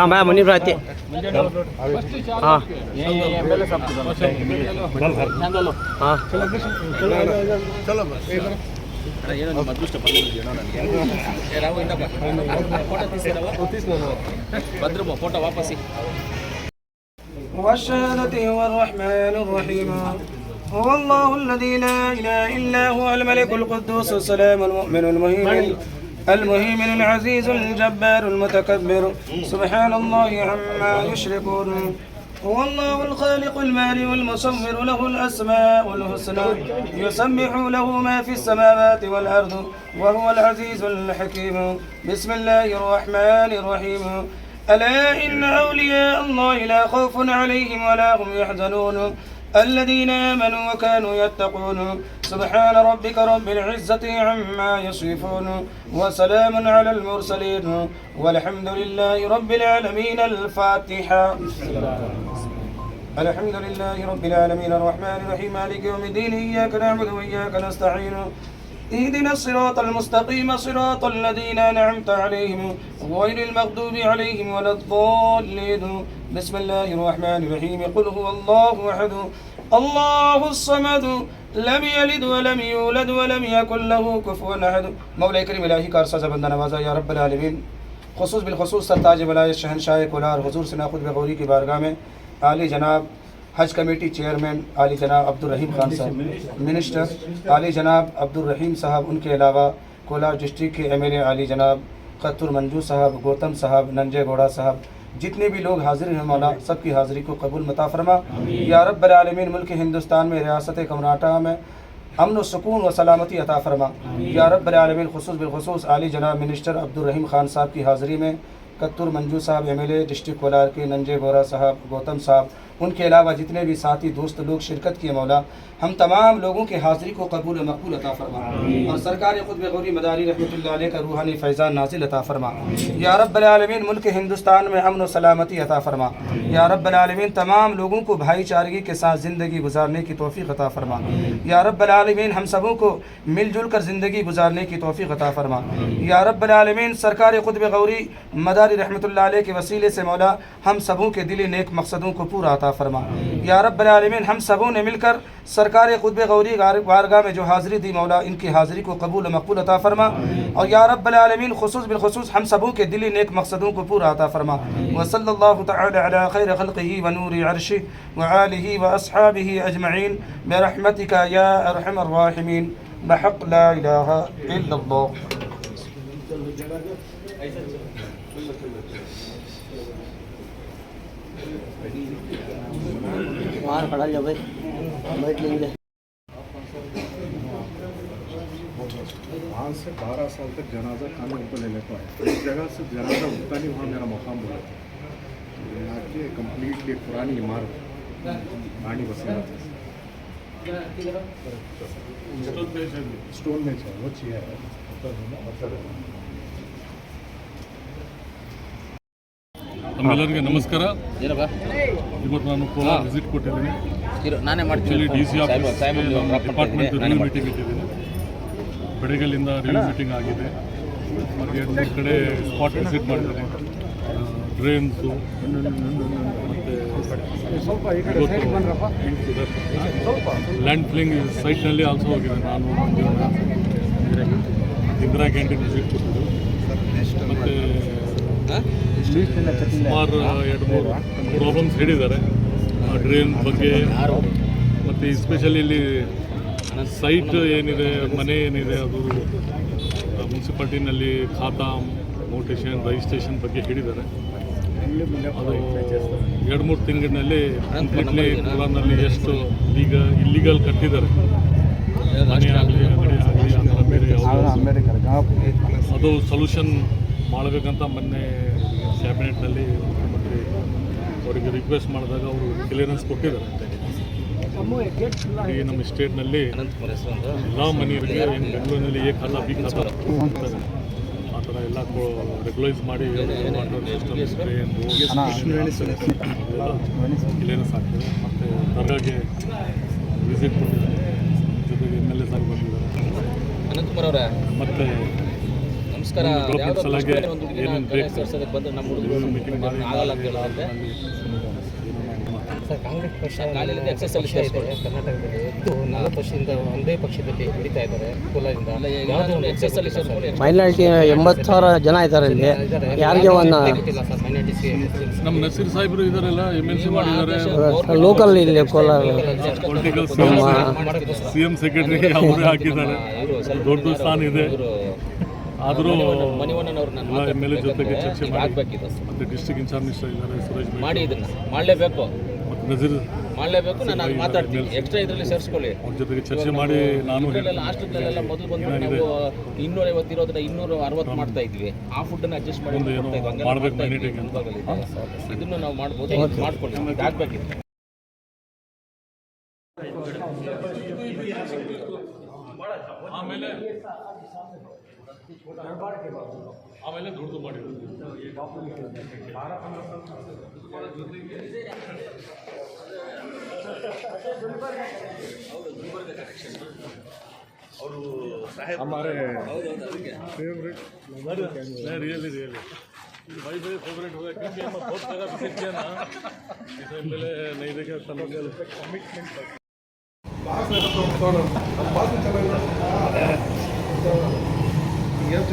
ತಾಂಬ ಮುನಿ ಪ್ರಾತಿ ಹಾಂ ಫೋಟೋ ವಾಪಸ್ والشهادة هو الرحمن الرحيم هو الله الذي لا إله إلا هو الملك القدوس السلام المؤمن المهيمن المهيمن العزيز الجبار المتكبر. سبحان الله عما يشركون. هو الله الخالق البارئ المصور له الأسماء الحسنى. يسبح له ما في السماوات والأرض وهو العزيز الحكيم. بسم الله الرحمن الرحيم. ألا إن أولياء الله لا خوف عليهم ولا هم يحزنون. الذين آمنوا وكانوا يتقون. سبحان ربك رب العزة عما يصفون. وسلام على المرسلين. والحمد لله رب العالمين. الفاتحة. الحمد لله رب العالمين. الرحمن الرحيم. مالك يوم الدين. إياك نعبد وإياك نستعين. اهدنا الصراط المستقيم صراط الذين أنعمت عليهم غير المغضوب عليهم ولا الضالين. بسم الله الرحمن الرحيم. قل هو الله أحد. الله الصمد لم يلد ولم يولد ولم يكن له كفوا أحد. مولا کریم الہی کا عرصہ زبندہ نوازہ رب العالمین خصوص بالخصوص سرتاج ولایت شہنشاہ کولار، حضور سنا خود بغوری کی بارگاہ میں. عالی جناب حج کمیٹی چیئرمین علی جناب عبدالرحیم خان صاحب منسٹر علی جناب عبدالرحیم صاحب ان کے علاوہ کولار ڈسٹرکٹ کے ایم ایل اے علی جناب قطر منجو صاحب گوتم صاحب ننجے گوڑا صاحب جتنے بھی لوگ حاضر ہیں مولا سب کی حاضری کو قبول متا فرما۔ یا رب العالمین ملک ہندوستان میں ریاست کرناٹکا میں امن و سکون و سلامتی عطا فرما۔ یا رب العالمین خصوص بالخصوص علی جناب منسٹر عبدالرحیم خان صاحب کی حاضری میں کتر منجو صاحب ایم ایل اے ڈسٹرک کولار کے ننجے بورا صاحب گوتم صاحب ان کے علاوہ جتنے بھی ساتھی دوست لوگ شرکت کیے مولا ہم تمام لوگوں کے حاضری کو قبول و مقبول عطا فرما۔ اور سرکار قطب بغوری مداری رحمۃ اللہ علیہ کا روحانی فیضان نازل عطا فرما۔ یا رب العالمین ملک ہندوستان میں امن و سلامتی عطا فرما۔ یا رب العالمین تمام لوگوں کو بھائی چارگی کے ساتھ زندگی گزارنے کی توفیق عطا فرما۔ یا رب العالمین ہم سبوں کو مل جل کر زندگی گزارنے کی توفیق عطا فرما۔ یا رب العالمین سرکار قطب غوری مدار علی رحمۃ اللہ علیہ کے وسیلے سے مولا ہم سبوں کے دلی نیک مقصدوں کو پورا عطا فرما۔ یا رب العالمین، ہم سبوں نے مل کر سرکار قطب غوری بارگاہ میں جو حاضری دی مولا، ان کی حاضری کو قبول و مقبول عطا فرما۔ اور یا رب العالمین، خصوص بالخصوص، ہم سبوں کے دلی نیک مقصدوں کو پورا عطا فرما۔ وصلی اللہ تعالی علی خیر خلقہ و نور عرشہ و واصحابہ اجمعین۔ برحمتک یا ارحم الراحمین۔ بحق لا الہ الا اللہ۔ مار کھڑا بھائی۔ بیٹھ لیں گے وہاں سے بارہ سال تک جنازہ کھانے اوپر لے لیتا ہے اس جگہ سے جنازہ اٹھتا نہیں، وہاں میرا مقام بولا تھا یہاں کی کمپلیٹلی پرانی عمارت۔ پرانی بسا تھا اسٹون میں چاہیے وہ چیز ہے۔ ತಮ್ಮೆಲ್ಲರಿಗೆ ನಮಸ್ಕಾರ. ಇವತ್ತು ನಾನು ಕೋಲಾರ ವಿಸಿಟ್ ಕೊಟ್ಟಿದ್ದೀನಿ. ನಾನೇ ಮಾಡ್ತೀನಿ. ಡಿ ಸಿ ಒಂದು ಡಿಪಾರ್ಟ್ಮೆಂಟ್ ರಿವ್ಯೂ. ಮೀಟಿಂಗ್ ಇಟ್ಟಿದ್ದೀನಿ. ಬೆಡಗಲ್ಲಿಂದ ರಿವ್ಯೂ ಮೀಟಿಂಗ್ ಆಗಿದೆ. ಮತ್ತು ಎರಡು ಮೂರು ಕಡೆ ಸ್ಪಾಟ್ ವಿಸಿಟ್ ಮಾಡಿದ್ದೀನಿ ಡ್ರೈನ್ಸು ಮತ್ತು ಲ್ಯಾಂಡ್ ಫಿಲಿಂಗ್ ಸೈಟ್ನಲ್ಲಿ ಆಲ್ಸೋ ಹೋಗಿದೆ. ನಾನು. ಇಂದಿರಾ ಕ್ಯಾಂಟೀನ್ ವಿಸಿಟ್ ಕೊಟ್ಟಿದ್ದು. ಮತ್ತು ಸುಮಾರು ಎರಡು ಮೂರು ಪ್ರಾಬ್ಲಮ್ಸ್ ಹೇಳಿದ್ದಾರೆ. ಡ್ರೈನ್ ಬಗ್ಗೆ ಮತ್ತು ಎಸ್ಪೆಷಲಿ ಇಲ್ಲಿ ಸೈಟ್ ಏನಿದೆ ಮನೆ ಏನಿದೆ ಅದು ಮುನ್ಸಿಪಾಲ್ಟಿನಲ್ಲಿ ಖಾತಾ ಮೋಟೇಷನ್ ರಿಜಿಸ್ಟ್ರೇಷನ್ ಬಗ್ಗೆ ಹೇಳಿದ್ದಾರೆ. ಅದು ಎರಡು ಮೂರು ತಿಂಗಳಿನಲ್ಲಿ ಕಂಪ್ಲೀಟ್ಲಿ ಕೋಲಾರ್ನಲ್ಲಿ ಎಷ್ಟು ಈಗ ಇಲ್ಲಿಗಲ್ ಕಟ್ಟಿದ್ದಾರೆ. ಮನೆ ಆಗಲಿ ಅಂಗಡಿ ಆಗಲಿ ಆ ಥರ ಬೇರೆ ಅದು ಸೊಲ್ಯೂಷನ್ ಮಾಡಬೇಕಂತ ಮೊನ್ನೆ ಕ್ಯಾಬಿನೆಟ್ನಲ್ಲಿ ಮುಖ್ಯಮಂತ್ರಿ ಅವರಿಗೆ ರಿಕ್ವೆಸ್ಟ್ ಮಾಡಿದಾಗ ಅವರು ಕ್ಲಿಯರೆನ್ಸ್ ಕೊಟ್ಟಿದ್ದಾರೆ. ಈ ನಮ್ಮ ಸ್ಟೇಟ್ನಲ್ಲಿ ಎಲ್ಲ ಮನೆಯವರಿಗೆ ಏನು ಬೆಂಗಳೂರಿನಲ್ಲಿ ಏ ಖಾತಾ ಬಿ ಖಾತಾ ಅಂತಾರೆ. ಆ ಥರ ಎಲ್ಲ ರೆಗ್ಯುಲೈಸ್ ಮಾಡಿ ವಾಟರ್ ಸಿಸ್ಟಮ್ ಡ್ರೈನ್ ಕ್ಲಿಯರೆನ್ಸ್ ಆಗ್ತದೆ. ಮತ್ತು ದರ್ಗಾಗೆ ವಿಸಿಟ್ ಕೊಟ್ಟಿದ್ದಾರೆ. ಜೊತೆಗೆ ಎಂ ಎಲ್ ಎ ಸಾಹೇಬ್ ಬಂದಿದ್ದಾರೆ. ಅನಂತಕುಮಾರ್ ಅವರೇ? ಮತ್ತು ನಮಸ್ಕಾರ. ನಮ್ಮ ಹುಡುಗರು ಮೀಟಿಂಗ್ ಮಾಡಿ ಆಗಲ್ಲ ಅಂತ ಹೇಳೋದಂತೆ. ಸರ್ ಕಾಂಗ್ರೆಸ್ ಪಕ್ಷ ಕಾಲಿಲ್ಲದೆ ಎಕ್ಸಸ್ ಅಲ್ಲಿ ಪಕ್ಷ ಇದೆ ಕರ್ನಾಟಕದಲ್ಲಿ ಇದ್ದು ನಲವತ್ತು ವರ್ಷದಿಂದ ಒಂದೇ ಪಕ್ಷದಲ್ಲಿ ಹಿಡಿತಾ ಇದ್ದಾರೆ ಮೈನಾರಿಟಿ ಎಂಬತ್ತು ಸಾವಿರ ಜನ ಇದ್ದಾರೆ ಇಲ್ಲಿ. ಯಾರಿಗೆ ಒಂದು ನಮ್ಮ ನಸೀರ್ ಸಾಹೇಬರು ಇದಾರೆಲ್ಲ ಎಂ ಎಲ್ ಸಿ ಮಾಡಿದ್ದಾರೆ. ಲೋಕಲ್ ಇಲ್ಲಿ Kolar. Political C M secretary ಅವರೇ ಹಾಕಿದ್ದಾರೆ. ದೊಡ್ಡ ಸ್ಥಾನ ಇದೆ. ಆದರೂ ಜೊತೆಗೆ ಚರ್ಚೆ ಮಾಡಿ. ಆಗ್ಬೇಕಿದೆ ಸರ್. ಮತ್ತೆ ಡಿಸ್ಟ್ರಿಕ್ಟ್ ಇನ್ಚಾರ್ಜ್ ಮಿನಿಸ್ಟರ್ ಇದ್ದಾರೆ ಸುರೇಶ್ ಮಾಡಿ ಇದನ್ನ. ಮಾಡಲೇಬೇಕು. ಮತ್ತು ನಜೀರ್ ಮಾಡಲೇಬೇಕು ನಾನು ಅದು ಮಾತಾಡ್ತೀನಿ. ಎಕ್ಸ್ಟ್ರಾ ಇದರಲ್ಲಿ ಸೇರಿಸ್ಕೊಳ್ಳಿ. ಅವ್ರ ಜೊತೆಗೆ ಚರ್ಚೆ ಮಾಡಿ ನಾನು ಹಾಸ್ಟೆಲ್ಗಳೆಲ್ಲ ಮೊದಲು ಬಂದು ನಾವು ಇನ್ನೂರ ಐವತ್ತು ಇರೋದನ್ನ ಇನ್ನೂರ ಅರವತ್ತು ಮಾಡ್ತಾ ಇದ್ವಿ. ಆ ಫುಡ್ಡನ್ನ ಅಡ್ಜಸ್ಟ್ ಮಾಡಿ ಮಾಡಬೇಕು. ಇದನ್ನು ನಾವು ಮಾಡ್ಬೋದು. ಮಾಡ್ಕೊಳ್ಳಿ. ಆಗ್ಬೇಕಿತ್ತು. ಆಮೇಲೆ ಆಮೇಲೆ ದುಡ್ಡು ಮಾಡಿರೋದು हमारे फेवरेट नहीं रियली रियली भाई मेरे फेवरेट हो गया क्योंकि हम बहुत जगह विजिट किया ना इसे पहले नहीं देखा कमिटमेंट ಏನು